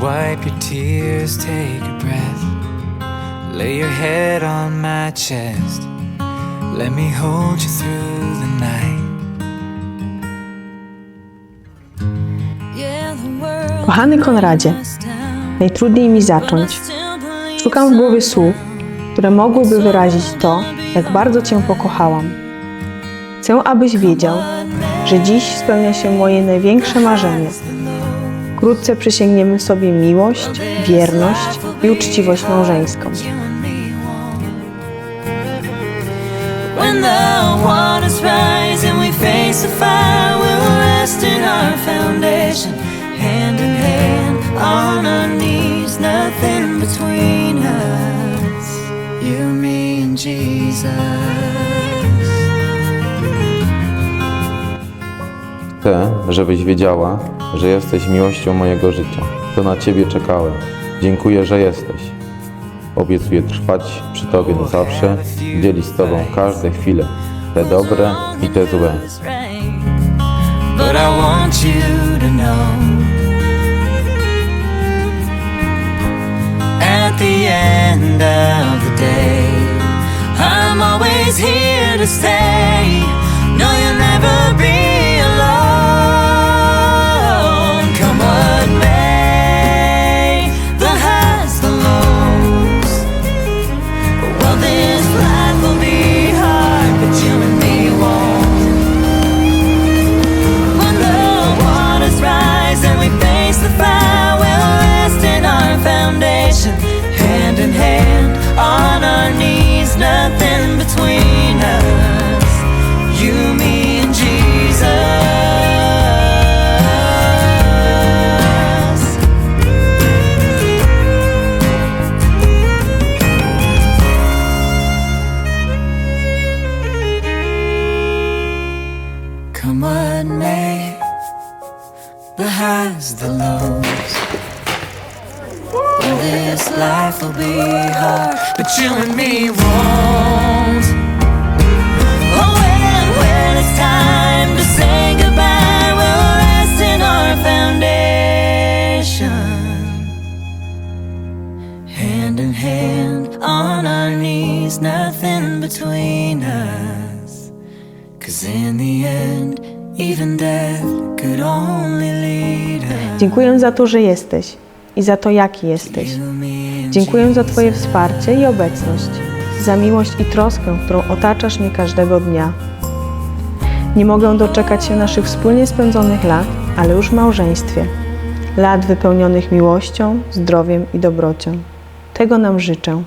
Wipe your tears, take a breath. Lay your head on my chest. Let me hold you through the night. Kochany Konradzie, najtrudniej mi zacząć. Szukam w głowie słów, które mogłyby wyrazić to, jak bardzo Cię pokochałam. Chcę, abyś wiedział, że dziś spełnia się moje największe marzenie. Wkrótce przysięgniemy sobie miłość, wierność i uczciwość małżeńską. When the waters rise Chcę, żebyś wiedziała, że jesteś miłością mojego życia. To na Ciebie czekałem. Dziękuję, że jesteś. Obiecuję trwać przy Tobie na zawsze, dzielić z Tobą każde chwile, te dobre i te złe. But I want you to know always here to stay may, the the lows. This life will be hard, but you and me won't. Oh, when, when it's time to say goodbye, we'll rest in our foundation. Hand in hand, on our knees, nothing between us. Cause in the Dziękuję za to, że jesteś i za to, jaki jesteś. Dziękuję za Twoje wsparcie i obecność, za miłość i troskę, którą otaczasz mnie każdego dnia. Nie mogę doczekać się naszych wspólnie spędzonych lat, ale już w małżeństwie. Lat wypełnionych miłością, zdrowiem i dobrocią. Tego nam życzę.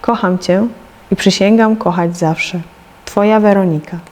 Kocham Cię i przysięgam kochać zawsze. Twoja Weronika.